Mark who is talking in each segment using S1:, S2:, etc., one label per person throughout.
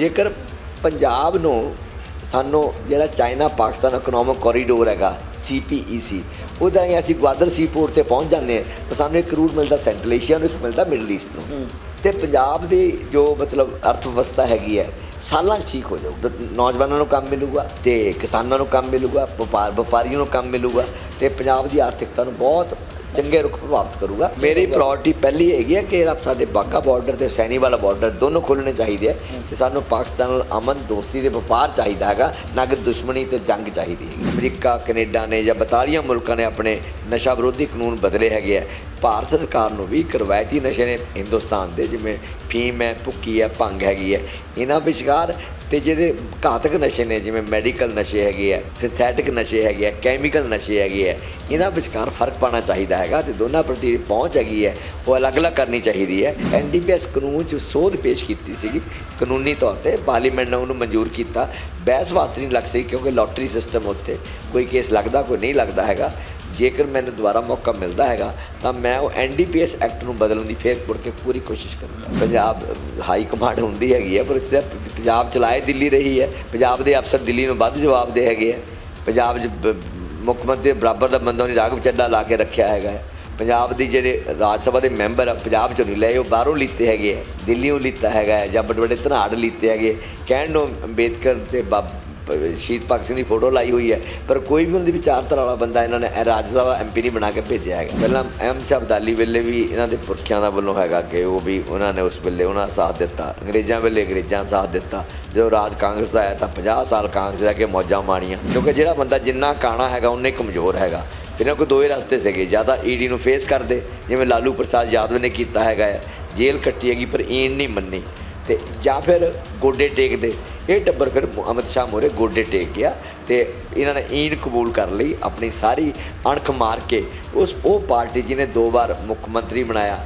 S1: ਜੇਕਰ ਪੰਜਾਬ ਨੂੰ ਸਾਨੂੰ ਜਿਹੜਾ ਚਾਈਨਾ ਪਾਕਿਸਤਾਨ ਇਕਨੋਮਿਕ ਕੋਰੀਡੋਰ ਹੈਗਾ ਸੀਪੀਈਸੀ ਉਹਦਾ ਹੀ ਅਸੀਂ ਗਵਾਦਰ ਸੀਪੋਰਟ ਤੇ ਪਹੁੰਚ ਜਾਂਦੇ ਹਾਂ ਤਾਂ ਸਾਨੂੰ ਇੱਕ ਰੂਟ ਮਿਲਦਾ ਸੈਂਟਰਲ ਏਸ਼ੀਆ ਨੂੰ ਇੱਕ ਮਿਲਦਾ ਮਿਡਲ ਈਸਟ ਨੂੰ। ਤੇ ਪੰਜਾਬ ਦੀ ਜੋ ਮਤਲਬ ਅਰਥ ਵਿਵਸਥਾ ਹੈਗੀ ਹੈ ਸਾਲਾਂ ਠੀਕ ਹੋ ਜਾਊ। ਨੌਜਵਾਨਾਂ ਨੂੰ ਕੰਮ ਮਿਲੂਗਾ ਤੇ ਕਿਸਾਨਾਂ ਨੂੰ ਕੰਮ ਮਿਲੂਗਾ ਵਪਾਰ ਵਪਾਰੀਆਂ ਨੂੰ ਕੰਮ ਮਿਲੂਗਾ ਤੇ ਪੰਜਾਬ ਦੀ ਆਰਥਿਕਤਾ ਨੂੰ ਬਹੁਤ ਚੰਗੇ ਰੁਖ ਪ੍ਰਭਾਵਿਤ ਕਰੂਗਾ। ਮੇਰੀ ਪ੍ਰਾਇੋਰਟੀ ਪਹਿਲੀ ਹੈਗੀ ਹੈ ਕਿ ਸਾਡੇ ਬਾਗਾ ਬਾਰਡਰ ਤੇ ਸੈਣੀ ਵਾਲਾ ਬਾਰਡਰ ਦੋਨੋਂ ਖੋਲ੍ਹਣੇ ਚਾਹੀਦੇ ਆ ਤੇ ਸਾਨੂੰ ਪਾਕਿਸਤਾਨ ਨਾਲ ਅਮਨ ਦੋਸਤੀ ਤੇ ਵਪਾਰ ਚਾਹੀਦਾ ਹੈਗਾ ਨਾ ਕਿ ਦੁਸ਼ਮਣੀ ਤੇ ਜੰਗ ਚਾਹੀਦੀ ਹੈ ਅਮਰੀਕਾ ਕੈਨੇਡਾ ਨੇ ਜਾਂ 42 ਮੁਲਕਾਂ ਨੇ ਆਪਣੇ ਨਸ਼ਾ ਵਿਰੋਧੀ ਕਾਨੂੰਨ ਬਦਲੇ ਹੈਗੇ ਆ। ਭਾਰਤ ਸਰਕਾਰ ਨੂੰ ਵੀ ਰਵਾਇਤੀ ਨਸ਼ੇ ਨੇ ਹਿੰਦੁਸਤਾਨ ਦੇ ਜਿਵੇਂ ਫੀਮ ਹੈ ਭੁੱਕੀ ਹੈ ਭੰਗ ਹੈਗੀ ਹੈ। ਇਹਨਾਂ ਵਿਚਕਾਰ ਤੇ ਜਿਹੜੇ ਘਾਤਕ ਨਸ਼ੇ ਨੇ, ਜਿਵੇਂ ਮੈਡੀਕਲ ਨਸ਼ੇ ਹੈਗੇ ਆ ਸਿੰਥੈਟਿਕ ਨਸ਼ੇ ਹੈਗੇ ਆ ਕੈਮੀਕਲ ਨਸ਼ੇ ਹੈਗੇ ਆ, ਇਹਨਾਂ ਵਿਚਕਾਰ ਫ਼ਰਕ ਪਾਣਾ ਚਾਹੀਦਾ ਹੈਗਾ ਤੇ ਦੋਨਾਂ ਪ੍ਰਤੀ ਜਿਹੜੀ ਪਹੁੰਚ ਹੈਗੀ ਹੈ ਉਹ ਅਲੱਗ-ਅਲੱਗ ਕਰਨੀ ਚਾਹੀਦੀ ਹੈ। ਐਨਡੀਪੀਐਸ ਕਾਨੂੰਨ 'ਚ ਸੋਧ ਪੇਸ਼ ਕੀਤੀ ਸੀਗੀ, ਕਾਨੂੰਨੀ ਤੌਰ ਤੇ ਪਾਰਲੀਮੈਂਟ ਨੇ ਉਹਨੂੰ ਮਨਜ਼ੂਰ ਕੀਤਾ। ਬਹਿਸ ਵਾਸਤੇ ਨਹੀਂ ਲੱਗ ਸਕੀ ਕਿਉਂਕਿ ਲੋਟਰੀ ਸਿਸਟਮ ਉੱਤੇ ਕੋਈ ਕੇਸ ਲੱਗਦਾ ਕੋਈ ਨਹੀਂ ਲੱਗਦਾ ਹੈਗਾ। ਜੇਕਰ ਮੈਨੂੰ ਦੁਬਾਰਾ ਮੌਕਾ ਮਿਲਦਾ ਹੈਗਾ, ਤਾਂ ਮੈਂ ਉਹ ਐਨਡੀਪੀਐਸ ਐਕਟ ਨੂੰ ਬਦਲਣ ਦੀ ਫੇਰ ਮੁੜ ਕੇ ਪੂਰੀ ਕੋਸ਼ਿਸ਼ ਕਰੂੰਗਾ। ਪੰਜਾਬ ਹਾਈ ਕਮਾਂਡ ਹੁੰਦੀ ਹੈਗੀ ਹੈ, ਪਰ ਇਸ ਦਾ ਪੰਜਾਬ ਚਲਾਏ ਦਿੱਲੀ ਰਹੀ ਹੈ। ਪੰਜਾਬ ਦੇ ਅਫਸਰ ਦਿੱਲੀ ਨੂੰ ਵੱਧ ਜਵਾਬ ਦੇ ਹੈਗੇ ਆ ਪੰਜਾਬ 'ਚ, ਬ- ਮੁੱਖ ਮੰਤਰੀ ਬਰਾਬਰ ਦਾ ਬੰਦਾ ਨਹੀਂ ਰਾਘਵ ਚੱਡਾ ਲਾ ਕੇ ਰੱਖਿਆ ਹੈਗਾ ਪੰਜਾਬ ਦੀ ਜਿਹੜੇ ਰਾਜ ਸਭਾ ਦੇ ਮੈਂਬਰ ਆ, ਪੰਜਾਬ ਚੋਂ ਨਹੀਂ ਲਏ, ਉਹ ਬਾਹਰੋਂ ਲਿੱਤੇ ਹੈਗੇ ਆ ਦਿੱਲੀੋਂ ਲਿੱਤਾ ਹੈਗਾ ਜਾਂ ਵੱਡੇ ਵੱਡੇ ਧਨਾੜ ਲਿੱਤੇ ਹੈਗੇ ਕਹਿਣ ਨੂੰ ਅੰਬੇਦਕਰ ਤੇ ਬਾਬ ਸ਼ਹੀਦ ਭਗਤ ਸਿੰਘ ਦੀ ਫੋਟੋ ਲਾਈ ਹੋਈ ਹੈ, ਪਰ ਕੋਈ ਵੀ ਉਹਨਾਂ ਦੀ ਵਿਚਾਰਧਾਰਾ ਵਾਲਾ ਬੰਦਾ ਇਹਨਾਂ ਨੇ ਰਾਜ ਸਭਾ ਐਮਪੀ ਨਹੀਂ ਬਣਾ ਕੇ ਭੇਜਿਆ ਹੈਗਾ। ਪਹਿਲਾਂ ਐਮ ਸਾਹਿਬ ਅਬਦਾਲੀ ਵੇਲੇ ਵੀ ਇਹਨਾਂ ਦੇ ਪੁਰਖਿਆਂ ਦਾ ਵੱਲੋਂ ਹੈਗਾ ਕਿ ਉਹ ਵੀ ਉਹਨਾਂ ਨੇ ਉਸ ਵੇਲੇ ਉਹਨਾਂ ਦਾ ਸਾਥ ਦਿੱਤਾ। ਅੰਗਰੇਜ਼ਾਂ ਵੇਲੇ ਅੰਗਰੇਜ਼ਾਂ ਦਾ ਸਾਥ ਦਿੱਤਾ। ਜਦੋਂ ਰਾਜ ਕਾਂਗਰਸ ਦਾ ਆਇਆ ਤਾਂ 50 ਸਾਲ ਕਾਂਗਰਸ ਰਹਿ ਕੇ ਮੌਜਾਂ ਮਾਣੀਆਂ। ਕਿਉਂਕਿ ਜਿਹੜਾ ਬੰਦਾ ਜਿੰਨਾ ਕਾਣਾ ਹੈਗਾ ਉਨੇ ਕਮਜ਼ੋਰ ਹੈਗਾ। ਇਹਨਾਂ ਕੋਲ ਦੋ ਹੀ ਰਸਤੇ ਸੀਗੇ ਜ਼ਿਆਦਾ ਈਡੀ ਨੂੰ ਫੇਸ ਕਰਦੇ, ਜਿਵੇਂ ਲਾਲੂ ਪ੍ਰਸਾਦ ਯਾਦਵ ਨੇ ਕੀਤਾ ਹੈਗਾ ਹੈ, ਜੇਲ੍ਹ ਕੱਟੀ ਹੈਗੀ, ਪਰ ਈਨ ਨਹੀਂ ਮੰਨੀ। ਤੇ ਜਾਂ ਫਿਰ ਗੋਡੇ ਟੇਕਦੇ ਇਹ ਟੱਬਰ ਫਿਰ ਅਮਿਤ ਸ਼ਾਹ ਮੋਰੇ ਗੋਡੇ ਟੇਕ ਗਿਆ ਤੇ ਇਹਨਾਂ ਨੇ ਈਨ ਕਬੂਲ ਕਰ ਲਈ, ਆਪਣੀ ਸਾਰੀ ਅਣਖ ਮਾਰ ਕੇ। ਉਸ, ਉਹ ਪਾਰਟੀ ਜਿਹਨੇ ਦੋ ਵਾਰ ਮੁੱਖ ਮੰਤਰੀ ਬਣਾਇਆ,